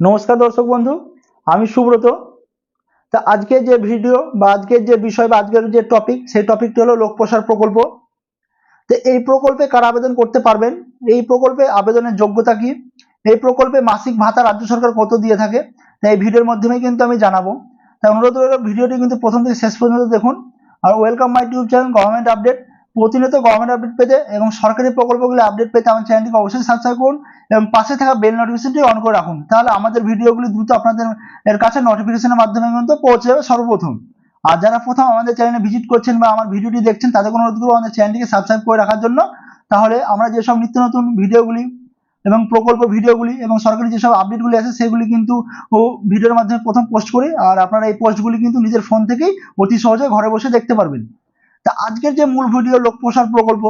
নমস্কার দর্শক বন্ধু, আমি সুব্রত। তা আজকে যে ভিডিও বা আজকের যে বিষয় বা আজকের যে টপিক সেই টপিকটি হলো লোক প্রসার প্রকল্প। তো এই প্রকল্পে কারা আবেদন করতে পারবেন? এই প্রকল্পে আবেদনের যোগ্যতা কি? এই প্রকল্পে মাসিক ভাতা রাজ্য সরকার কত দিয়ে থাকে? তাই এই ভিডিওর মাধ্যমে কিন্তু আমি জানাব। তাই অনুরোধ রইল ভিডিওটি কিন্তু প্রথম থেকে শেষ পর্যন্ত দেখুন। আর welcome my YouTube channel government update প্রতিনিয়ত গভর্নমেন্ট আপডেট পেতে এবং সরকারি প্রকল্পগুলো আপডেট পেতে আমার চ্যানেলটিকে অবশ্যই সাবস্ক্রাইব করুন এবং পাশে থাকা বেল নোটিফিকেশনটি অন করে রাখুন। তাহলে আমাদের ভিডিওগুলি দ্রুত আপনাদের এর কাছে নোটিফিকেশনের মাধ্যমে কিন্তু পৌঁছে যাবে সর্বপ্রথম। আর যারা প্রথম আমাদের চ্যানেলে ভিজিট করছেন বা আমার ভিডিওটি দেখছেন, তাদের অনুরোধ করব আমাদের চ্যানেলটিকে সাবস্ক্রাইব করে রাখার জন্য। তাহলে আমরা যেসব নিত্য নতুন ভিডিওগুলি এবং প্রকল্প ভিডিওগুলি এবং সরকারি যেসব আপডেটগুলি আছে, সেগুলি কিন্তু ও ভিডিওর মাধ্যমে প্রথম পোস্ট করি। আর আপনারা এই পোস্টগুলি কিন্তু নিজের ফোন থেকেই অতি সহজে ঘরে বসে দেখতে পারবেন। তা আজকের যে মূল ভিডিও লোক প্রসার প্রকল্প,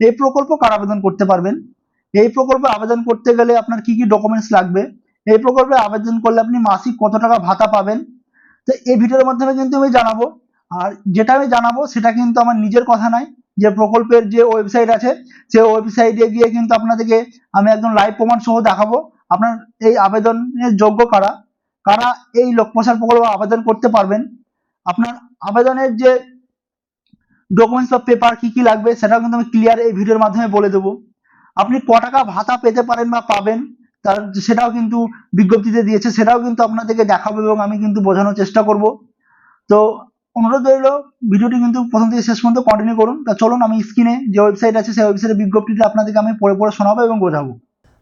এই প্রকল্প কার আবেদন করতে পারবেন? এই প্রকল্পে আবেদন করতে গেলে আপনার কি কি ডকুমেন্টস লাগবে? এই প্রকল্পে আবেদন করলে আপনি মাসিক কত টাকা ভাতা পাবেন? তো এই ভিডিওর মাধ্যমে কিন্তু আমি জানাব। আর যেটা আমি জানাব সেটা কিন্তু আমার নিজের কথা নয়, যে প্রকল্পের যে ওয়েবসাইট আছে সেই ওয়েবসাইটে গিয়ে কিন্তু আপনাদেরকে আমি একদম লাইভ প্রমাণ সহ দেখাবো, আপনার এই আবেদনের যোগ্য কারা? কারা এই লোক প্রসার প্রকল্প আবেদন করতে পারবেন? আপনার আবেদনের যে ডকুমেন্টস বা পেপার কি কি লাগবে সেটাও কিন্তু আমি ক্লিয়ার এই ভিডিওর মাধ্যমে বলে দেবো। আপনি ক টাকা ভাতা পেতে পারেন বা পাবেন, তার সেটাও কিন্তু বিজ্ঞপ্তিতে দিয়েছে, সেটাও কিন্তু আপনাদেরকে দেখাবো এবং আমি কিন্তু বোঝানোর চেষ্টা করব। তো অনুরোধ রইল ভিডিওটি কিন্তু প্রথম থেকে শেষ পর্যন্ত কন্টিনিউ করুন। তা চলুন, আমি স্ক্রিনে যে ওয়েবসাইট আছে, সেই ওয়েবসাইটের বিজ্ঞপ্তিটা আপনাদেরকে আমি পড়ে পড়ে শোনাবো এবং বোঝাবো।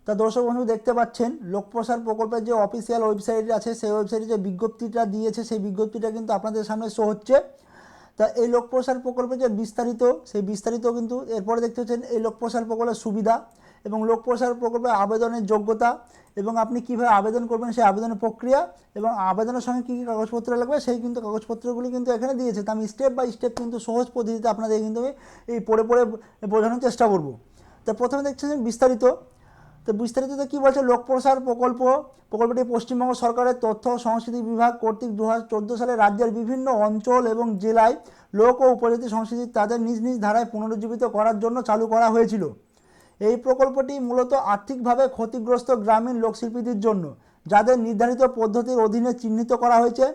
তা দর্শক বন্ধু, দেখতে পাচ্ছেন লোক প্রসার প্রকল্পের যে অফিসিয়াল ওয়েবসাইট আছে, সেই ওয়েবসাইটে যে বিজ্ঞপ্তিটা দিয়েছে, সেই বিজ্ঞপ্তিটা কিন্তু আপনাদের সামনে শো হচ্ছে। তা এই লোক প্রসার প্রকল্পের যে বিস্তারিত, সেই বিস্তারিত কিন্তু এরপরে দেখতে হচ্ছেন এই লোক প্রসার প্রকল্পের সুবিধা এবং লোক প্রসার প্রকল্পের আবেদনের যোগ্যতা এবং আপনি কীভাবে আবেদন করবেন সেই আবেদনের প্রক্রিয়া এবং আবেদনের সঙ্গে কী কী কাগজপত্র লাগবে সেই কিন্তু কাগজপত্রগুলি কিন্তু এখানে দিয়েছে। তা আমি স্টেপ বাই স্টেপ কিন্তু সহজ পদ্ধতিতে আপনাদের কিন্তু আমি এই পড়ে পড়ে বোঝানোর চেষ্টা করব। তা প্রথমে দেখছেন বিস্তারিত। তো বিস্তারিত কী বলছে? লোক প্রসার প্রকল্প, প্রকল্পটি পশ্চিমবঙ্গ সরকারের তথ্য সংস্কৃতি বিভাগ কর্তৃক দু হাজার চোদ্দ সালে রাজ্যের বিভিন্ন অঞ্চল এবং জেলায় লোক ও উপজাতি সংস্কৃতি তাদের নিজ নিজ ধারায় পুনরুজ্জীবিত করার জন্য চালু করা হয়েছিল। এই প্রকল্পটি মূলত আর্থিকভাবে ক্ষতিগ্রস্ত গ্রামীণ লোকশিল্পীদের জন্য, যাদের নির্ধারিত পদ্ধতির অধীনে চিহ্নিত করা হয়েছে।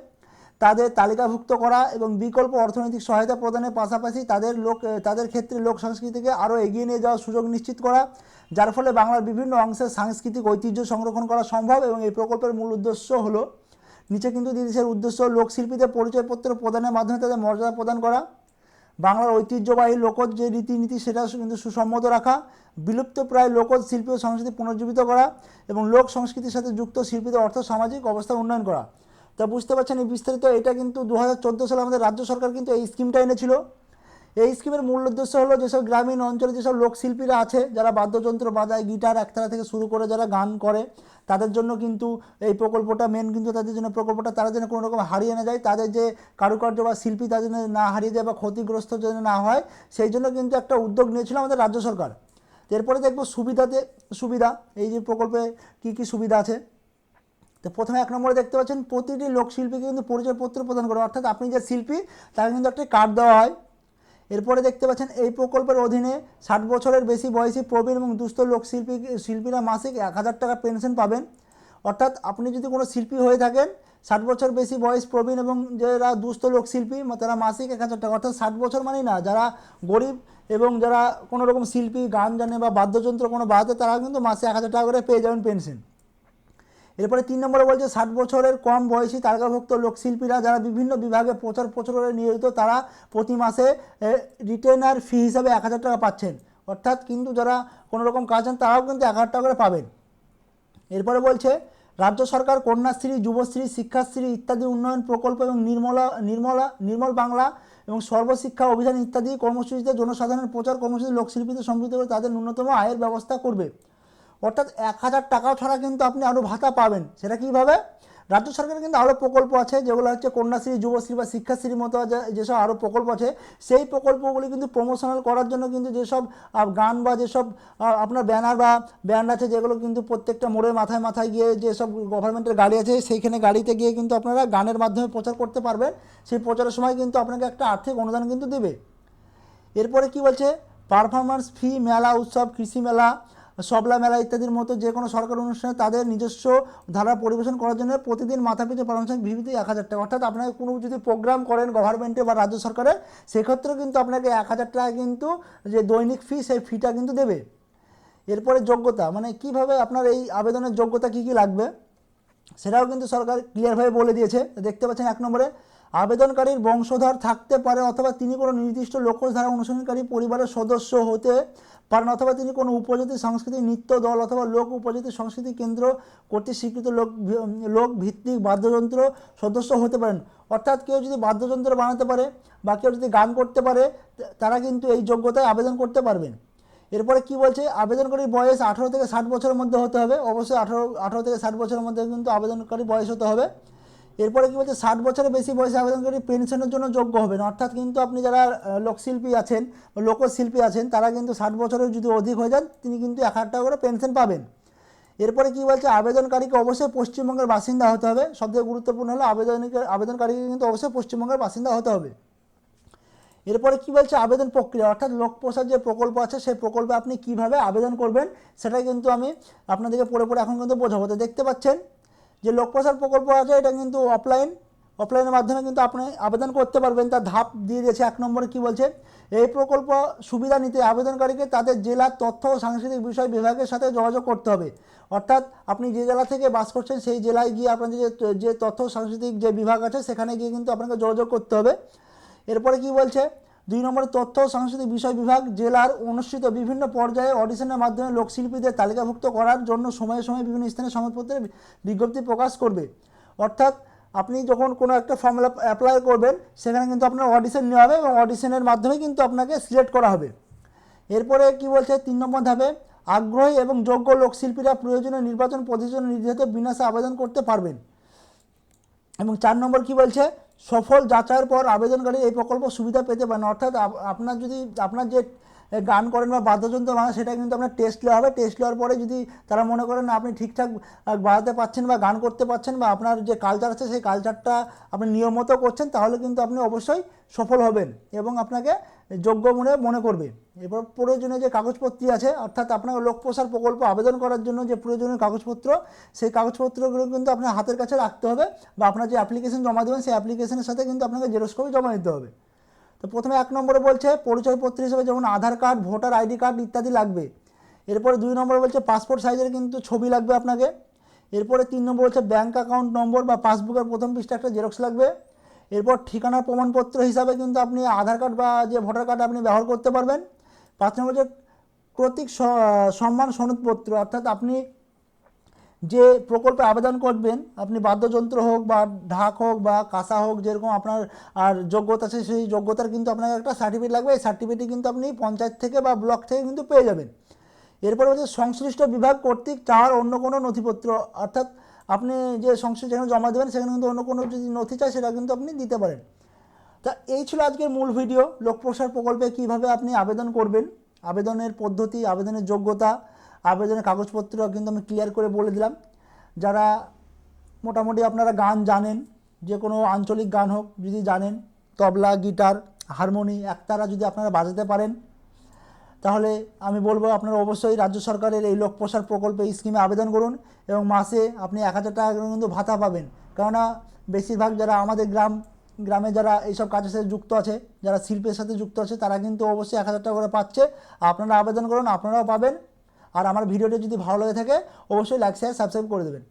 তাদের তালিকাভুক্ত করা এবং বিকল্প অর্থনৈতিক সহায়তা প্রদানের পাশাপাশি তাদের লোক তাদের ক্ষেত্রে লোক সংস্কৃতিকে আরও এগিয়ে নিয়ে যাওয়ার সুযোগ নিশ্চিত করা, যার ফলে বাংলার বিভিন্ন অংশের সাংস্কৃতিক ঐতিহ্য সংরক্ষণ করা সম্ভব এবং এই প্রকল্পের মূল উদ্দেশ্য হলো নিচে কিন্তু দেশের উদ্দেশ্য লোকশিল্পীদের পরিচয়পত্র প্রদানের মাধ্যমে তাদের মর্যাদা প্রদান করা, বাংলার ঐতিহ্যবাহী লোকজ যে রীতিনীতি সেটা কিন্তু সুসম্মত রাখা, বিলুপ্ত প্রায় লোকজ শিল্পী ও সংস্কৃতি পুনর্জীবিত করা এবং লোক সংস্কৃতির সাথে যুক্ত শিল্পীদের অর্থ সামাজিক অবস্থা উন্নয়ন করা। তা বুঝতে পারছেন এই বিস্তারিত, এটা কিন্তু দু হাজার চোদ্দ সালে আমাদের রাজ্য সরকার কিন্তু এই স্কিমটা এনেছিল। এই স্কিমের মূল উদ্দেশ্য হলো যেসব গ্রামীণ অঞ্চলে যেসব লোকশিল্পীরা আছে, যারা বাদ্যযন্ত্র বাজায়, গিটার, একতারা থেকে শুরু করে যারা গান করে, তাদের জন্য কিন্তু এই প্রকল্পটা মেন কিন্তু তাদের জন্য প্রকল্পটা, তারা যেন কোনো রকম হারিয়ে না যায়, তাদের যে কারুকার্য বা শিল্পী তাদের যেন না হারিয়ে যায় বা ক্ষতিগ্রস্ত যেন না হয়, সেই জন্য কিন্তু একটা উদ্যোগ নিয়েছিল আমাদের রাজ্য সরকার। এরপরে দেখব সুবিধাতে, সুবিধা, এই যে প্রকল্পে কী কী সুবিধা আছে তো প্রথমে এক নম্বরে দেখতে পাচ্ছেন প্রতিটি লোকশিল্পীকে কিন্তু পরিচয়পত্র প্রদান করে অর্থাৎ আপনি যে শিল্পী, তাকে কিন্তু একটা কার্ড দেওয়া হয়। এরপরে দেখতে পাচ্ছেন এই প্রকল্পের অধীনে ষাট বছরের বেশি বয়সী প্রবীণ এবং দুস্থ লোকশিল্পী, শিল্পীরা মাসিক এক হাজার টাকা পেনশন পাবেন। অর্থাৎ আপনি যদি কোনো শিল্পী হয়ে থাকেন, ষাট বছর বেশি বয়স প্রবীণ এবং যারা দুস্থ লোকশিল্পী তারা মাসিক এক হাজার টাকা। অর্থাৎ ষাট বছর মানেই না, যারা গরিব এবং যারা কোনো রকম শিল্পী, গান জানে বা বাদ্যযন্ত্র কোনো বাজাতে, তারা কিন্তু মাসে এক হাজার টাকা করে পেয়ে যাবেন পেনশন। এরপরে তিন নম্বরে বলছে, ষাট বছরের কম বয়সী তালিকাভুক্ত লোকশিল্পীরা যারা বিভিন্ন বিভাগে প্রচার প্রচারে নিয়োজিত, তারা প্রতি মাসে রিটেনার ফি হিসাবে এক হাজার টাকা পাচ্ছেন। অর্থাৎ কিন্তু যারা কোনো রকম কাজ চান, তারাও কিন্তু এক হাজার টাকা করে পাবেন। এরপরে বলছে, রাজ্য সরকার কন্যাশ্রী, যুবশ্রী, শিক্ষাশ্রী ইত্যাদি উন্নয়ন প্রকল্প এবং নির্মলা নির্মলা, নির্মল বাংলা এবং সর্বশিক্ষা অভিযান ইত্যাদি কর্মসূচিতে জনসাধারণের প্রচার কর্মসূচি লোকশিল্পীদের সমৃদ্ধ করে তাদের ন্যূনতম আয়ের ব্যবস্থা করবে। অর্থাৎ এক হাজার টাকা ছাড়া কিন্তু আপনি আরও ভাতা পাবেন। সেটা কীভাবে? রাজ্য সরকারের কিন্তু আরও প্রকল্প আছে, যেগুলো হচ্ছে কন্যাশ্রী, যুবশ্রী বা শিক্ষাশ্রীর মতো যেসব আরও প্রকল্প আছে, সেই প্রকল্পগুলি কিন্তু প্রমোশনাল করার জন্য কিন্তু যেসব গান বা যেসব আপনার ব্যানার বা ব্যান্ড আছে, যেগুলো কিন্তু প্রত্যেকটা মোড়ে মাথায় মাথায় গিয়ে যেসব গভর্নমেন্টের গাড়ি আছে, সেইখানে গাড়িতে গিয়ে কিন্তু আপনারা গানের মাধ্যমে প্রচার করতে পারবেন। সেই প্রচারের সময় কিন্তু আপনাকে একটা আর্থিক অনুদান কিন্তু দেবে। এরপরে কি বলছে? পারফরমেন্স ফি মেলা, উৎসব, কৃষি মেলা সবলা মেলা ইত্যাদির মতো যে কোনো সরকারি অনুষ্ঠানে তাদের নিজস্ব ধারা পরিবেশন করার জন্য প্রতিদিন মাথা পিছু পারমিশন ভিভিতে এক হাজার টাকা। অর্থাৎ আপনাকে কোনো যদি প্রোগ্রাম করেন গভর্নমেন্টে বা রাজ্য সরকারে, সেক্ষেত্রেও কিন্তু আপনাকে এক হাজার টাকা কিন্তু যে দৈনিক ফি সেই ফিটা কিন্তু দেবে। এরপরে যোগ্যতা মানে কীভাবে আপনার এই আবেদনের যোগ্যতা কি কি লাগবে, সেটাও কিন্তু সরকার ক্লিয়ারভাবে বলে দিয়েছে। দেখতে পাচ্ছেন এক নম্বরে আবেদনকারীর বংশধর থাকতে পারে অথবা তিনি কোনো নির্দিষ্ট লোকধারা অনুসরণকারী পরিবারের সদস্য হতে পারেন অথবা তিনি কোনো উপজাতি সংস্কৃতি, নৃত্য দল অথবা লোক উপজাতি সংস্কৃতি কেন্দ্র কর্তৃক স্বীকৃত লোক লোক ভিত্তিক বাদ্যযন্ত্র সদস্য হতে পারেন। অর্থাৎ কেউ যদি বাদ্যযন্ত্র বানাতে পারে বা কেউ যদি গান করতে পারে তারা কিন্তু এই যোগ্যতায় আবেদন করতে পারবেন। এরপরে কি বলছে? আবেদনকারীর বয়স আঠারো থেকে ষাট বছরের মধ্যে হতে হবে। অবশ্যই আঠারো আঠারো থেকে ষাট বছরের মধ্যে কিন্তু আবেদনকারী বয়স হতে হবে। এরপরে কি বলছে, ষাট বছরের বেশি বয়সে আবেদনকারী পেনশনের জন্য যোগ্য হবেন। অর্থাৎ কিন্তু আপনি যারা লোকশিল্পী আছেন লোকশিল্পী আছেন, তারা কিন্তু ষাট বছরের যদি অধিক হয়ে যান, তিনি কিন্তু এক হাজার টাকা করে পেনশন পাবেন। এরপরে কি বলছে, আবেদনকারীকে অবশ্যই পশ্চিমবঙ্গের বাসিন্দা হতে হবে। সবথেকে গুরুত্বপূর্ণ হলো আবেদনকে আবেদনকারীকে কিন্তু অবশ্যই পশ্চিমবঙ্গের বাসিন্দা হতে হবে। এরপরে কি বলছে, আবেদন প্রক্রিয়া, অর্থাৎ লোক প্রসাদ যে প্রকল্প আছে, সেই প্রকল্পে আপনি কীভাবে আবেদন করবেন, সেটাই কিন্তু আমি আপনাদেরকে পড়ে পড়ে এখন কিন্তু বোঝাবো। তো দেখতে পাচ্ছেন যে লোক প্রসাদ প্রকল্প আছে, এটা কিন্তু অফলাইন অফলাইনের মাধ্যমে কিন্তু আপনি আবেদন করতে পারবেন। তার ধাপ দিয়ে দিয়েছে এক নম্বরে কী বলছে, এই প্রকল্প সুবিধা নিতে আবেদনকারীকে তাদের জেলার তথ্য ও সাংস্কৃতিক বিষয় বিভাগের সাথে যোগাযোগ করতে হবে। অর্থাৎ আপনি যে জেলা থেকে বাস করছেন, সেই জেলায় গিয়ে আপনাদের যে যে তথ্য সাংস্কৃতিক যে বিভাগ আছে, সেখানে গিয়ে কিন্তু আপনাকে যোগাযোগ করতে হবে। এরপরে কি বলছে দুই নম্বরে তথ্য সাংস্কৃতিক বিষয় বিভাগ, জেলার অনুষ্ঠিত বিভিন্ন পর্যায়ে অডিশনের মাধ্যমে লোকশিল্পীদের তালিকাভুক্ত করার জন্য সময়ে সময়ে বিভিন্ন স্থানে সংবাদপত্রে বিজ্ঞপ্তি প্রকাশ করবে। অর্থাৎ আপনি যখন কোনো একটা ফর্ম অ্যাপ্লাই করবেন, সেখানে কিন্তু আপনার অডিশন নেওয়া হবে এবং অডিশনের মাধ্যমে কিন্তু আপনাকে সিলেক্ট করা হবে। এরপরে কি বলছে? তিন নম্বর ধাপে, আগ্রহী এবং যোগ্য লোকশিল্পীরা প্রয়োজনীয় নির্বাচন প্রতিযোগিতা নির্ধারিত বিন্যাসে আবেদন করতে পারবেন। এবং চার নম্বর কি বলছে? সফল যাচাইয়ের পর আবেদনকারী এই প্রকল্প সুবিধা পেতে পারেন। অর্থাৎ আপনার যদি আপনার যে গান করেন বা বাদ্যযন্ত্র বানান, সেটা কিন্তু আপনার টেস্ট নেওয়া হবে। টেস্ট নেওয়ার পরে যদি তারা মনে করেন আপনি ঠিকঠাক বাজাতে পারছেন বা গান করতে পারছেন বা আপনার যে কালচার আছে, সেই কালচারটা আপনি নিয়ম মতো করছেন, তাহলে কিন্তু আপনি অবশ্যই সফল হবেন এবং আপনাকে যোগ্য মনে মনে করবে। এরপর প্রয়োজনীয় যে কাগজপত্র আছে, অর্থাৎ আপনার লোক প্রসার প্রকল্প আবেদন করার জন্য যে প্রয়োজনীয় কাগজপত্র, সেই কাগজপত্রগুলো কিন্তু আপনার হাতের কাছে রাখতে হবে বা আপনার যে অ্যাপ্লিকেশন জমা দেবেন, সেই অ্যাপ্লিকেশনের সাথে কিন্তু আপনাকে জেরক্স কপি জমা দিতে হবে। প্রথমে এক নম্বরে বলছে পরিচয়পত্র হিসেবে যেমন Aadhaar card, voter ID card ইত্যাদি লাগবে। এরপরে দুই নম্বরে বলছে পাসপোর্ট সাইজের কিন্তু ছবি লাগবে আপনাকে। এরপরে তিন নম্বর হচ্ছে ব্যাঙ্ক অ্যাকাউন্ট নম্বর বা পাসবুকের প্রথম পৃষ্ঠা একটা জেরক্স লাগবে। এরপর ঠিকানার প্রমাণপত্র হিসাবে কিন্তু আপনি আধার কার্ড বা যে ভোটার কার্ড আপনি ব্যবহার করতে পারবেন। পাঁচ নম্বর হচ্ছে প্রতীক সম্মান সনদপত্র, অর্থাৎ আপনি যে প্রকল্পে আবেদন করবেন, আপনি বাদ্যযন্ত্র হোক বা ঢাক হোক বা কাঁসা হোক, যেরকম আপনার আর যোগ্যতা আছে, সেই যোগ্যতার কিন্তু আপনাকে একটা সার্টিফিকেট লাগবে। এই সার্টিফিকেট কিন্তু আপনি পঞ্চায়েত থেকে বা ব্লক থেকে কিন্তু পেয়ে যাবেন। এরপর হচ্ছে সংশ্লিষ্ট বিভাগ কর্তৃক চাওয়ার অন্য কোনো নথিপত্র, অর্থাৎ আপনি যে সংশ্লিষ্ট যেখানে জমা দেবেন, সেখানে কিন্তু অন্য কোনো যদি নথি চায়, সেটা কিন্তু আপনি দিতে পারেন। তা এই ছিল আজকের মূল ভিডিও, লোকপ্রসার প্রকল্পে কীভাবে আপনি আবেদন করবেন, আবেদনের পদ্ধতি, আবেদনের যোগ্যতা আবেদনের কাগজপত্র কিন্তু আমি ক্লিয়ার করে বলে দিলাম। যারা মোটামুটি আপনারা গান জানেন, যে কোনো আঞ্চলিক গান হোক, যদি জানেন, তবলা, গিটার, হারমোনি, একতারা যদি আপনারা বাজাতে পারেন, তাহলে আমি বলব আপনারা অবশ্যই রাজ্য সরকারের এই লোক প্রসার প্রকল্পে স্কিমে আবেদন করুন এবং মাসে আপনি এক হাজার টাকা কিন্তু ভাতা পাবেন। কেননা বেশিরভাগ যারা আমাদের গ্রাম, গ্রামে যারা এইসব কাজের সাথে যুক্ত আছে, যারা শিল্পের সাথে যুক্ত আছে, তারা কিন্তু অবশ্যই এক হাজার টাকা করে পাচ্ছে। আপনারা আবেদন করুন, আপনারাও পাবেন। আর আমার ভিডিওটা যদি ভালো লাগে থাকে অবশ্যই লাইক শেয়ার সাবস্ক্রাইব করে দেবেন।